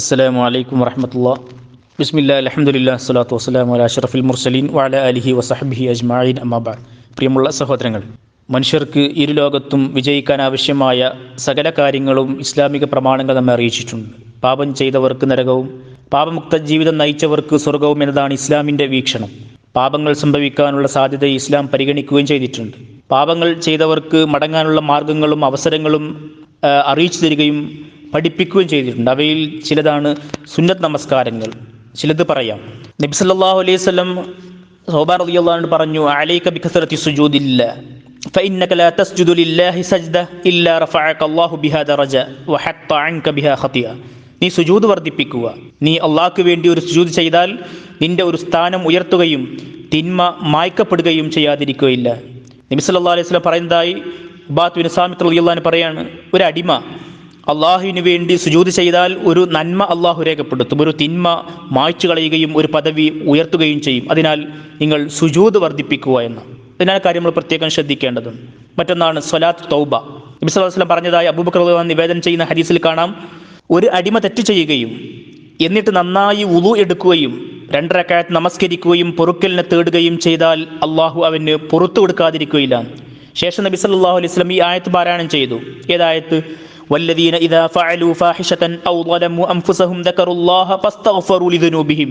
അസ്സലാമു അലൈക്കും വറഹമത്തുള്ള. ബിസ്മില്ല അലഹമുല്ല സ്വലാത്തു വസ്സലാം അല അഷറഫുൽ മുർസലീൻ വാല അലിഹി വസഹബിഹി അജ്മായിൻ അമ്മാബാദ് പ്രിയമുള്ള സഹോദരങ്ങൾ മനുഷ്യർക്ക് ഇരു ലോകത്തും വിജയിക്കാൻ ആവശ്യമായ സകല കാര്യങ്ങളും ഇസ്ലാമിക പ്രമാണങ്ങൾ നമ്മെ അറിയിച്ചിട്ടുണ്ട്. പാപം ചെയ്തവർക്ക് നരകവും പാപമുക്ത ജീവിതം നയിച്ചവർക്ക് സ്വർഗവും എന്നതാണ് ഇസ്ലാമിന്റെ വീക്ഷണം. പാപങ്ങൾ സംഭവിക്കാനുള്ള സാധ്യത ഇസ്ലാം പരിഗണിക്കുകയും ചെയ്തിട്ടുണ്ട്. പാപങ്ങൾ ചെയ്തവർക്ക് മടങ്ങാനുള്ള മാർഗങ്ങളും അവസരങ്ങളും അറിയിച്ചു തരികയും പഠിപ്പിക്കുകയും ചെയ്തിട്ടുണ്ട് അവയിൽ ചിലതാണ് സുന്നത്ത് നമസ്കാരങ്ങൾ ചിലത് പറയാം നബി സല്ലല്ലാഹു അലൈഹി വസല്ലം സൗബാർ റളിയല്ലാഹു പറഞ്ഞു അലൈക ബികസറത്തി സുജൂദില്ല فإنك لا تسجد لله سجدة إلا رفعك الله بها درجة وحط عنك بها خطيئة നീ സുജൂദ് വർദ്ധിപ്പിക്കുക നീ അള്ളാഹ്ക്ക് വേണ്ടി ഒരു സുജൂദ് ചെയ്താൽ നിന്റെ ഒരു സ്ഥാനം ഉയർത്തുകയും തിന്മ മായ്ക്കപ്പെടുകയും ചെയ്യാതിരിക്കുകയില്ല നബി സല്ലല്ലാഹു അലൈഹി വസല്ലം പറയുന്നതായി ഉബാത്ത് ബിൻ സാമിത്ത് റളിയല്ലാഹു അൻഹു പറയാണ് ഒരു അടിമ അള്ളാഹുവിന് വേണ്ടി സുജൂത് ചെയ്താൽ ഒരു നന്മ അള്ളാഹു രേഖപ്പെടുത്തും ഒരു തിന്മ മായ്ച്ചു കളയുകയും ഒരു പദവി ഉയർത്തുകയും ചെയ്യും. അതിനാൽ നിങ്ങൾ സുജൂത് വർദ്ധിപ്പിക്കുക എന്ന്. അതിനാൽ കാര്യം നമ്മൾ പ്രത്യേകം ശ്രദ്ധിക്കേണ്ടതുണ്ട്. മറ്റൊന്നാണ് സ്വലാത്ത് തൗബ. നബി സല്ലല്ലാഹു അലൈഹി വസല്ലം പറഞ്ഞതായി അബൂബക്കർ നിവേദനം ചെയ്യുന്ന ഹരീസിൽ കാണാം ഒരു അടിമ തെറ്റ് ചെയ്യുകയും എന്നിട്ട് നന്നായി ഉളു എടുക്കുകയും രണ്ടരക്കാലത്ത് നമസ്കരിക്കുകയും പൊറുക്കലിനെ തേടുകയും ചെയ്താൽ അള്ളാഹു അവന് പുറത്തു കൊടുക്കാതിരിക്കുകയില്ല. ശേഷം നബി സല്ലല്ലാഹു അലൈഹി വസല്ലം ഈ ആയത്ത് പാരായണം ചെയ്തു. ഏതായത്ത് والذين إذا فعلوا فاحشة أو ظلموا أنفسهم ذكروا الله فاستغفروا لذنوبهم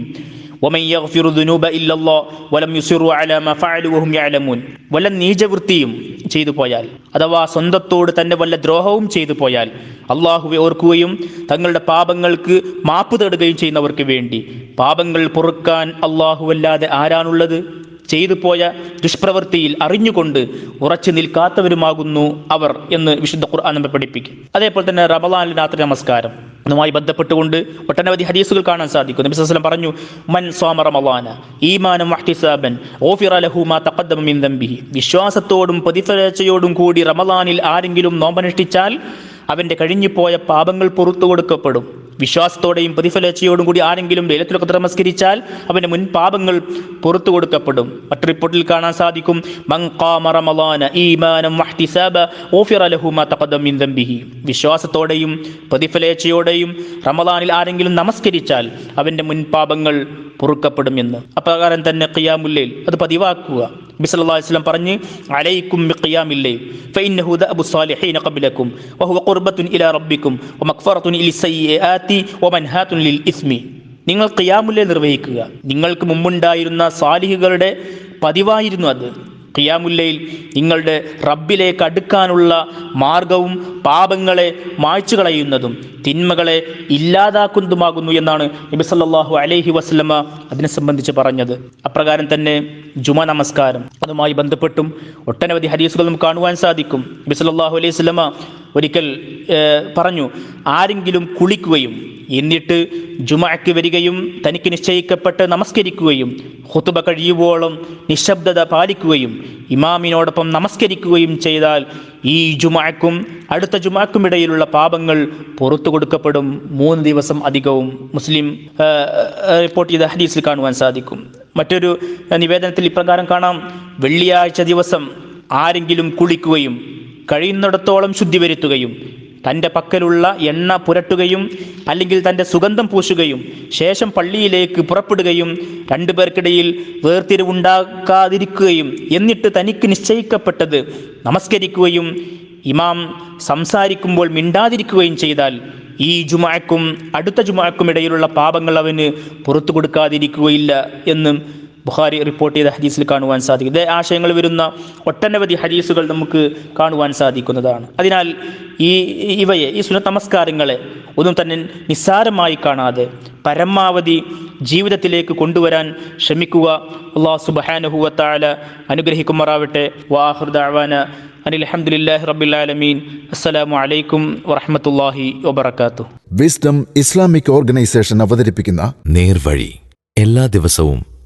ومن يغفر الذنوب إلا الله ولم يصروا على ما فعلوا وهم يعلمون വല്ല നീചവൃത്തിയും ചെയ്തു പോയാൽ അഥവാ സ്വന്തത്തോട് തന്നെ വല്ല ദ്രോഹവും ചെയ്തു പോയാൽ അള്ളാഹുവെ ഓർക്കുകയും തങ്ങളുടെ പാപങ്ങൾക്ക് മാപ്പ് തേടുകയും ചെയ്യുന്നവർക്ക് വേണ്ടി പാപങ്ങൾ പൊറുക്കാൻ അല്ലാഹുവല്ലാതെ ആരാണുള്ളത് ചെയ്തു പോയ ദുഷ്പ്രവൃത്തിയിൽ അറിഞ്ഞുകൊണ്ട് ഉറച്ചു നിൽക്കാത്തവരുമാകുന്നു അവർ എന്ന് വിശുദ്ധ ഖുർആൻ നമ്മെ പഠിപ്പിക്കും. അതേപോലെ തന്നെ റമലാനിൽ രാത്രി നമസ്കാരം. അതുമായി ബന്ധപ്പെട്ടുകൊണ്ട് ഒട്ടനവധി ഹദീസുകൾ കാണാൻ സാധിക്കും. നബി പറഞ്ഞു മൻ സ്വാമ റമലാന ഈമാനം വഹ്തിസാബൻ ഗുഫിറ ലഹു മാ തഖദ്ദമ മിൻ വിശ്വാസത്തോടും പ്രതിഫലച്ചയോടും കൂടി റമലാനിൽ ആരെങ്കിലും നോമ്പനുഷ്ഠിച്ചാൽ അവന്റെ കഴിഞ്ഞുപോയ പാപങ്ങൾ പുറത്തു കൊടുക്കപ്പെടും. വിശ്വാസത്തോടെയും പ്രതിഫലേച്ഛയോടും കൂടി ആരെങ്കിലും ലൈലത്തുൽ ഖദ്ർ നമസ്കരിച്ചാൽ അവന്റെ മുൻ പാപങ്ങൾ പുറത്തു കൊടുക്കപ്പെടും. മറ്റു റിപ്പോർട്ടിൽ കാണാൻ സാധിക്കും വിശ്വാസത്തോടെയും പ്രതിഫലേച്ഛയോടെയും റമദാനിൽ ആരെങ്കിലും നമസ്കരിച്ചാൽ അവന്റെ മുൻ പാപങ്ങൾ പൊറുക്കപ്പെടും എന്ന്. അപ്രകാരം തന്നെ ഖിയാമുല്ലൈൽ അത് പതിവാക്കുക. വസല്ലം പറഞ്ഞ് അലൈക്കും ദഅബു വഹുവ ഇലാ ലിൽ ലിൽ ഇസ്മി. നിങ്ങൾ ഖിയാമുല്ലൈൽ നിർവഹിക്കുക? നിങ്ങൾക്ക് മുമ്പുണ്ടായിരുന്ന സാലിഹുകളുടെ പതിവായിരുന്നു അത്. ഖിയാമുല്ലയിൽ നിങ്ങളുടെ റബ്ബിലേക്ക് അടുക്കാനുള്ള മാർഗവും പാപങ്ങളെ മായ്ച്ചു കളയുന്നതും തിന്മകളെ ഇല്ലാതാക്കുന്നതുമാകുന്നു എന്നാണ് നബി സല്ലല്ലാഹു അലൈഹി വസല്ലമ അതിനെ സംബന്ധിച്ച് പറഞ്ഞത്. അപ്രകാരം തന്നെ ജുമ നമസ്കാരം. അതുമായി ബന്ധപ്പെട്ടും ഒട്ടനവധി ഹദീസുകൾ നമുക്ക് കാണുവാൻ സാധിക്കും. ബിസലല്ലാഹു അലൈഹി സ്വലമ ഒരിക്കൽ പറഞ്ഞു ആരെങ്കിലും കുളിക്കുകയും എന്നിട്ട് ജുമാക്ക് വരികയും തനിക്ക് നിശ്ചയിക്കപ്പെട്ട് നമസ്കരിക്കുകയും ഹുതുബ കഴിയുവോളം നിശബ്ദത പാലിക്കുകയും ഇമാമിനോടൊപ്പം നമസ്കരിക്കുകയും ചെയ്താൽ ഈ ജുമാക്കും അടുത്ത ജുമാക്കും ഇടയിലുള്ള പാപങ്ങൾ പുറത്തു കൊടുക്കപ്പെടും. മൂന്ന് ദിവസം അധികവും മുസ്ലിം റിപ്പോർട്ട് ചെയ്ത ഹദീസിൽ കാണുവാൻ സാധിക്കും. മറ്റൊരു നിവേദനത്തിൽ ഇപ്രകാരം കാണാം. വെള്ളിയാഴ്ച ദിവസം ആരെങ്കിലും കുളിക്കുകയും കഴിയുന്നിടത്തോളം ശുദ്ധി വരുത്തുകയും തന്റെ പക്കലുള്ള എണ്ണ പുരട്ടുകയും അല്ലെങ്കിൽ തന്റെ സുഗന്ധം പൂശുകയും ശേഷം പള്ളിയിലേക്ക് പുറപ്പെടുകയും രണ്ടുപേർക്കിടയിൽ വേർതിരിവുണ്ടാക്കാതിരിക്കുകയും എന്നിട്ട് തനിക്ക് നിശ്ചയിക്കപ്പെട്ടത് നമസ്കരിക്കുകയും ഇമാം സംസാരിക്കുമ്പോൾ മിണ്ടാതിരിക്കുകയും ചെയ്താൽ ഈ ജുമാക്കും അടുത്ത ജുമാക്കും ഇടയിലുള്ള പാപങ്ങൾ അവന് പുറത്തു കൊടുക്കാതിരിക്കുകയില്ല എന്നും ബുഖാരി റിപ്പോർട്ട് ചെയ്ത ഹദീസിൽ കാണുവാൻ സാധിക്കും ഇതേ ആശയങ്ങൾ വരുന്ന ഒട്ടനവധി ഹദീസുകൾ നമുക്ക് കാണുവാൻ സാധിക്കുന്നതാണ്. അതിനാൽ ഈ ഇവയെ ഈ സുന്നത്ത് നമസ്കാരങ്ങളെ ഒന്നും തന്നെ നിസ്സാരമായി കാണാതെ പരമാവധി ജീവിതത്തിലേക്ക് കൊണ്ടുവരാൻ ശ്രമിക്കുക. അള്ളാഹു സുബാനുഹുവത്താല അനുഗ്രഹിക്കുമാറാവട്ടെ. വാഹൃദാവാന അസ്സലാമു അലൈക്കും വിസ്ഡം ഇസ്ലാമിക് ഓർഗനൈസേഷൻ അവതരിപ്പിക്കുന്ന നേർവഴി എല്ലാ ദിവസവും